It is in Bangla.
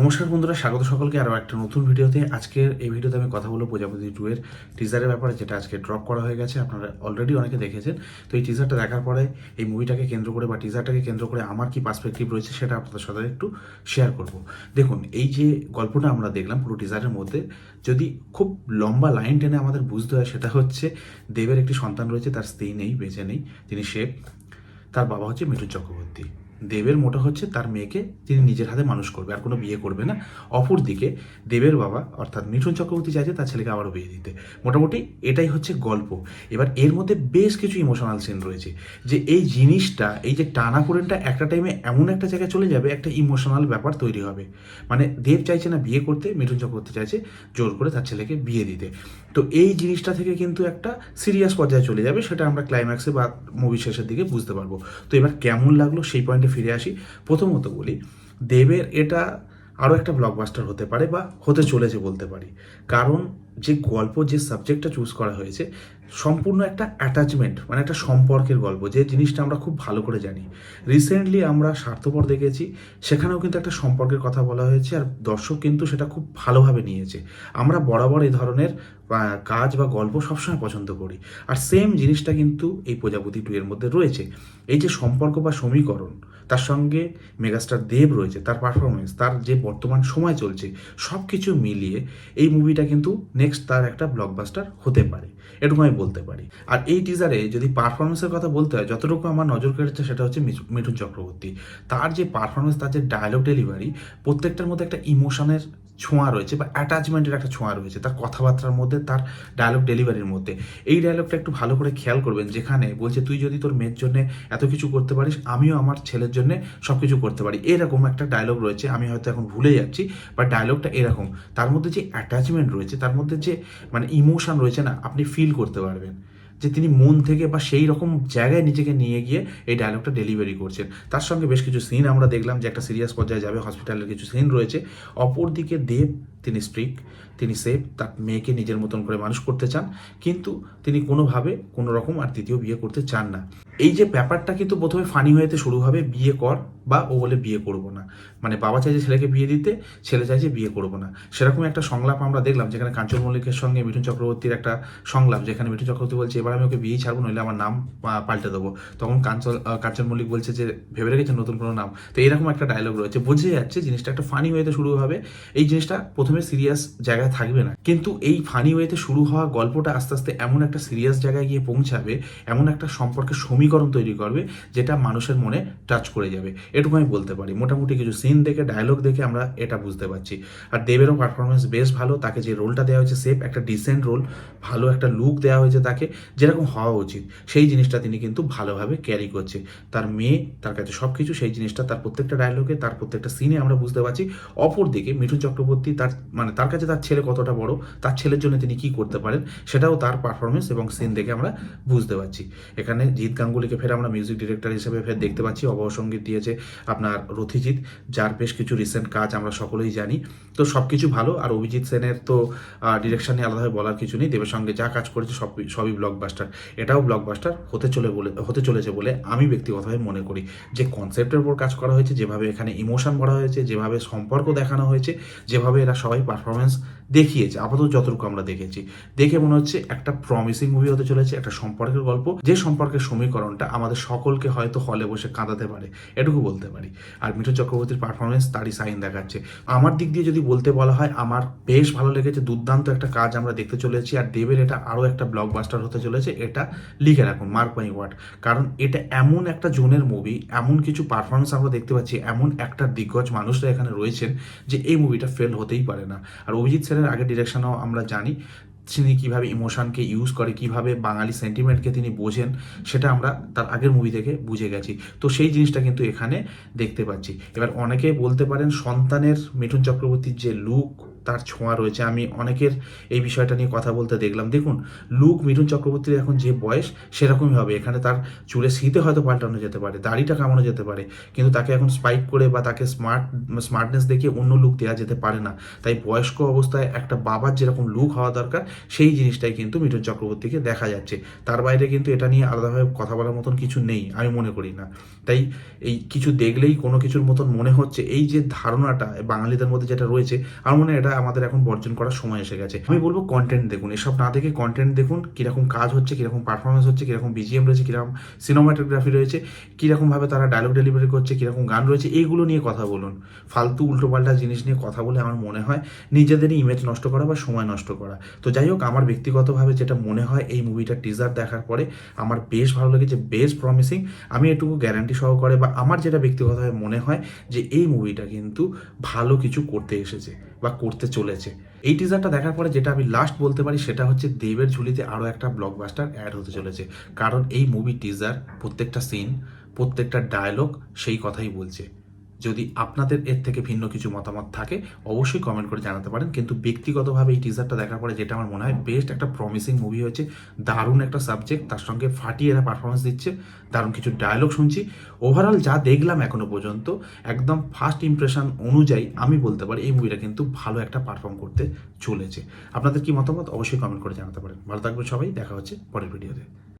নমস্কার বন্ধুরা, স্বাগত সকলকে আরও একটা নতুন ভিডিওতে। আজকের এই ভিডিওতে আমি কথা বলব প্রজাপতি টু এর টিজারের ব্যাপারে, যেটা আজকে ড্রপ করা হয়ে গেছে। আপনারা অলরেডি অনেকে দেখেছেন। তো এই টিজারটা দেখার পরে, এই মুভিটাকে কেন্দ্র করে বা টিজারটাকে কেন্দ্র করে আমার কি পার্সপেক্টিভ রয়েছে, সেটা আপনাদের সাথে একটু শেয়ার করব। দেখুন, এই যে গল্পটা আমরা দেখলাম পুরো টিজারের মধ্যে, যদি খুব লম্বা লাইন টেনে আমাদের বুঝতে হয়, সেটা হচ্ছে দেবের একটি সন্তান রয়েছে, তার স্ত্রী নেই, বেঁচে নেই, তিনি শেফ তার বাবা হচ্ছে মিঠুন চক্রবর্তী। দেবের মোটা হচ্ছে তার মেয়েকে তিনি নিজের হাতে মানুষ করবে, আর কোনো বিয়ে করবে না। অপর দিকে দেবের বাবা, অর্থাৎ মিঠুন চক্রবর্তী চাইছে তার ছেলেকে আবারও বিয়ে দিতে। মোটামুটি এটাই হচ্ছে গল্প। এবার এর মধ্যে বেশ কিছু ইমোশনাল সিন রয়েছে। যে এই জিনিসটা, এই যে টানাপোড়েনটা একটা টাইমে এমন একটা জায়গায় চলে যাবে, একটা ইমোশনাল ব্যাপার তৈরি হবে। মানে দেব চাইছে না বিয়ে করতে, মিঠুন চক্রবর্তী চাইছে জোর করে তার ছেলেকে বিয়ে দিতে। তো এই জিনিসটা থেকে কিন্তু একটা সিরিয়াস পর্যায়ে চলে যাবে, সেটা আমরা ক্লাইম্যাক্সে বা মুভি শেষের দিকে বুঝতে পারব। তো এবার কেমন লাগল সেই পয়েন্টে ফিরে আসি। প্রথমত বলি, দেবের এটা আরও একটা ব্লকবাস্টার হতে পারে বা হতে চলেছে বলতে পারি। কারণ যে গল্প, যে সাবজেক্টটা চুজ করা হয়েছে, সম্পূর্ণ একটা অ্যাটাচমেন্ট মানে একটা সম্পর্কের গল্প, যে জিনিসটা আমরা খুব ভালো করে জানি। রিসেন্টলি আমরা স্বার্থপর দেখেছি, সেখানেও কিন্তু একটা সম্পর্কের কথা বলা হয়েছে আর দর্শক কিন্তু সেটা খুব ভালোভাবে নিয়েছে। আমরা বরাবর এই ধরনের কাজ বা গল্প সবসময় পছন্দ করি। আর সেম জিনিসটা কিন্তু এই প্রজাপতি টু এর মধ্যে রয়েছে। এই যে সম্পর্ক বা সমীকরণ তার সঙ্গে মেগাস্টার দেব রয়েছে, তার পারফরমেন্স তার যে বর্তমান সময় চলছে সব কিছু মিলিয়ে এই মুভিটা কিন্তু নেক্সট তার একটা ব্লকবাস্টার হতে পারে এরকম আমি বলতে পারি। আর এই টিজারে যদি পারফরমেন্সের কথা বলতে হয়, যতটুকু আমার নজর কেড়েছে সেটা হচ্ছে মিঠু- মিঠুন চক্রবর্তী। তার যে পারফরমেন্স তার যে ডায়লগ ডেলিভারি প্রত্যেকটার মধ্যে একটা ইমোশনের ছোঁয়া রয়েছে বা অ্যাটাচমেন্টের একটা ছোঁয়া রয়েছে। তার কথাবার্তার মধ্যে, তার ডায়লগ ডেলিভারির মধ্যে। এই ডায়লগটা একটু ভালো করে খেয়াল করবেন যেখানে বলছে, তুই যদি তোর মেয়ের জন্য এত কিছু করতে পারিস, আমিও আমার ছেলের জন্য সব কিছু করতে পারি। এরকম একটা ডায়লগ রয়েছে, আমি হয়তো এখন ভুলে যাচ্ছি বা ডায়লগটা এরকম। তার মধ্যে যে অ্যাটাচমেন্ট রয়েছে, তার মধ্যে যে মানে ইমোশন রয়েছে না, আপনি ফিল করতে পারবেন। যে তিনি মন থেকে বা সেই রকম জায়গায় নিজেকে নিয়ে গিয়ে এই ডায়লগটা ডেলিভারি করছেন। তার সঙ্গে বেশ কিছু সিন আমরা দেখলাম যে একটা সিরিয়াস পর্যায়ে যাবে হসপিটালের কিছু সিন রয়েছে। অপরদিকে দেব, তিনি স্ট্রিক তিনি সেফ তার মেয়েকে নিজের মতন করে মানুষ করতে চান, কিন্তু তিনি কোনোভাবে কোনো রকম আর দ্বিতীয় বিয়ে করতে চান না। এই যে ব্যাপারটা কিন্তু প্রথমে ফানি হয়েতে শুরু হবে, বিয়ে কর বা ও বলে বিয়ে করব না। মানে বাবা চাইছে ছেলেকে বিয়ে দিতে, ছেলে চাইছে বিয়ে করব না। সেরকম একটা সংলাপ আমরা দেখলাম, যেখানে কাঞ্চন মল্লিকের সঙ্গে মিঠুন চক্রবর্তীর একটা সংলাপ, যেখানে মিঠুন চক্রবর্তী বলছে, এবার আমি ওকে বিয়ে ছাড়বো, নইলে আমার নাম পাল্টে দেবো। তখন কাঞ্চন কাঞ্চন মল্লিক বলছে যে, ভেবে রেখেছে নতুন কোনো নাম? তো এরকম একটা ডায়লগ রয়েছে। বোঝা যাচ্ছে জিনিসটা একটা ফানি ওয়েতে শুরু হবে। এই জিনিসটা প্রথমে সিরিয়াস জায়গায় থাকবে না। কিন্তু এই ফানি ওয়েতে শুরু হওয়া গল্পটা আস্তে আস্তে এমন একটা সিরিয়াস জায়গায় গিয়ে পৌঁছাবে, এমন একটা সম্পর্কের সমীকরণ তৈরি করবে, যেটা মানুষের মনে টাচ করে যাবে। এটুকু আমি বলতে পারি। মোটামুটি কিছু সিন দেখে ডায়লগ দেখে আমরা এটা বুঝতে পারছি। আর দেবেরও পারফরমেন্স বেশ ভালো, তাকে যে রোলটা দেওয়া হয়েছে সেফ একটা ডিসেন্ট রোল ভালো একটা লুক দেওয়া হয়েছে তাকে, যেরকম হওয়া উচিত। সেই জিনিসটা তিনি কিন্তু ভালোভাবে ক্যারি করছে। তার মেয়ে, তার কাছে সব কিছু সেই জিনিসটা তার প্রত্যেকটা ডায়লগে তার প্রত্যেকটা সিনে আমরা বুঝতে পারছি। অপরদিকে মিঠুন চক্রবর্তী তার মানে তার কাছে তার ছেলে কতটা বড়, তার ছেলের জন্য তিনি কি করতে পারেন, সেটাও তার পারফরমেন্স এবং সিন দেখে আমরা বুঝতে পারছি। এখানে জিৎ গাঙ্গুলিকে ফের আমরা মিউজিক ডিরেক্টর হিসেবে ফের দেখতে পাচ্ছি। অবসঙ্গীত দিয়েছে আপনার রথিজিৎ, যার বেশ কিছু রিসেন্ট কাজ আমরা সকলেই জানি। তো সব কিছু ভালো, আর অভিজিৎ সেনের তো ডিরেকশন নিয়ে আলাদাভাবে বলার কিছু নেই। দেবের সঙ্গে যা কাজ করেছে সব সবই ব্লকবাস্টার এটাও ব্লকবাস্টার হতে চলে বলে, হতে চলেছে বলে আমি ব্যক্তিগতভাবে মনে করি। যে কনসেপ্টের উপর কাজ করা হয়েছে, যেভাবে এখানে ইমোশন ভরা হয়েছে, যেভাবে সম্পর্ক দেখানো হয়েছে, যেভাবে এরা সবাই পারফরমেন্স দেখিয়েছে, আপাতত যতটুকু আমরা দেখেছি। দেখে মনে হচ্ছে একটা প্রমিসিং মুভি হতে চলেছে, একটা সম্পর্কের গল্প। যে সম্পর্কের সমীকরণটা আমাদের সকলকে হয়তো হলে বসে কাঁদাতে পারে। এটুকু বলতে পারি। আর মিঠুন চক্রবর্তীর পারফরমেন্স তারই সাইন দেখাচ্ছে। আমার দিক দিয়ে যদি বলতে বলা হয়, আমার বেশ ভালো লেগেছে, দুর্দান্ত একটা কাজ আমরা দেখতে চলেছি। আর দেবের এটা আরও একটা ব্লকবাস্টার হতে চলেছে, এটা লিখে রাখুন মার্ক মাই ওয়ার্ড কারণ এটা এমন একটা জোনের মুভি এমন কিছু পারফরমেন্স আমরা দেখতে পাচ্ছি, এমন একটা দিগ্গজ মানুষরা এখানে রয়েছেন যে এই মুভিটা ফেল হতেই পারে না। আর অভিজিৎ সেনের আগে ডিরেকশনও আমরা জানি তিনি কীভাবে ইমোশনকে ইউজ করে, কীভাবে বাঙালি সেন্টিমেন্টকে তিনি বোঝেন, সেটা আমরা তার আগের মুভি থেকে বুঝে গেছি। তো সেই জিনিসটা কিন্তু এখানে দেখতে পাচ্ছি। এবার অনেকে বলতে পারেন সন্তানের মিঠুন চক্রবর্তীর যে লুক তার ছোঁয়া রয়েছে। আমি অনেকের এই বিষয়টা নিয়ে কথা বলতে দেখলাম। দেখুন, লুক, মিঠুন চক্রবর্তীর এখন যে বয়স, সেরকমই হবে। এখানে তার চুলে শীতে হয়তো পাল্টানো যেতে পারে, দাড়িটা কামানো যেতে পারে, কিন্তু তাকে এখন স্পাইক করে বা তাকে স্মার্ট স্মার্টনেস দেখিয়ে অন্য লুক দেওয়া যেতে পারে না। তাই বয়স্ক অবস্থায় একটা বাবার যেরকম লুক হওয়া দরকার, সেই জিনিসটাই কিন্তু মিঠুন চক্রবর্তীকে দেখা যাচ্ছে। তার বাইরে কিন্তু এটা নিয়ে আলাদাভাবে কথা বলার মতন কিছু নেই, আমি মনে করি না। তাই এই কিছু দেখলেই কোনো কিছুর মতন মনে হচ্ছে। এই যে ধারণাটা, বাঙালিদের মধ্যে যেটা রয়েছে, আমার মনে হয় এটা আমাদের এখন বর্জন করার সময় এসে গেছে। আমি বলব কন্টেন্ট দেখুন, এসব না দেখে কন্টেন্ট দেখুন, কীরকম কাজ হচ্ছে, কীরকম পারফরমেন্স হচ্ছে, কীরকম বিজিএম রয়েছে, কীরকম সিনেমাটোগ্রাফি রয়েছে কীরকমভাবে তারা ডায়লগ ডেলিভারি করছে, কীরকম গান রয়েছে, এইগুলো নিয়ে কথা বলুন। ফালতু উল্টোপাল্টা জিনিস নিয়ে কথা বলে আমার মনে হয় নিজেদেরই ইমেজ নষ্ট করা বা সময় নষ্ট করা। তো যাই হোক, আমার ব্যক্তিগতভাবে যেটা মনে হয় এই মুভিটার টিজার দেখার পরে আমার বেশ ভালো লেগেছে, বেশ প্রমিসিং আমি এটুকু গ্যারান্টি সহকারে বা আমার যেটা ব্যক্তিগতভাবে মনে হয় যে এই মুভিটা কিন্তু ভালো কিছু করতে এসেছে বা করতে চলেছে। এই টিজারটা দেখার পরে যেটা আমি লাস্ট বলতে পারি সেটা হচ্ছে দেবের ঝুলিতে আরও একটা ব্লকবাস্টার অ্যাড হতে চলেছে। কারণ এই মুভি টিজার প্রত্যেকটা সিন প্রত্যেকটা ডায়লগ সেই কথাই বলছে। যদি আপনাদের এর থেকে ভিন্ন কিছু মতামত থাকে, অবশ্যই কমেন্ট করে জানাতে পারেন। কিন্তু ব্যক্তিগতভাবে এই টিজারটা দেখার পরে যেটা আমার মনে হয় বেস্ট একটা প্রমিসিং মুভি হয়েছে, দারুণ একটা সাবজেক্ট তার সঙ্গে ফাটিয়ে এরা পারফরমেন্স দিচ্ছে, দারুণ কিছু ডায়লগ শুনছি। ওভারঅল যা দেখলাম এখনও পর্যন্ত, একদম ফার্স্ট ইমপ্রেশন অনুযায়ী আমি বলতে পারি এই মুভিটা কিন্তু ভালো একটা পারফর্ম করতে চলেছে। আপনাদের কি মতামত? অবশ্যই কমেন্ট করে জানাতে পারেন। ভালো থাকবেন সবাই, দেখা হচ্ছে পরের ভিডিওতে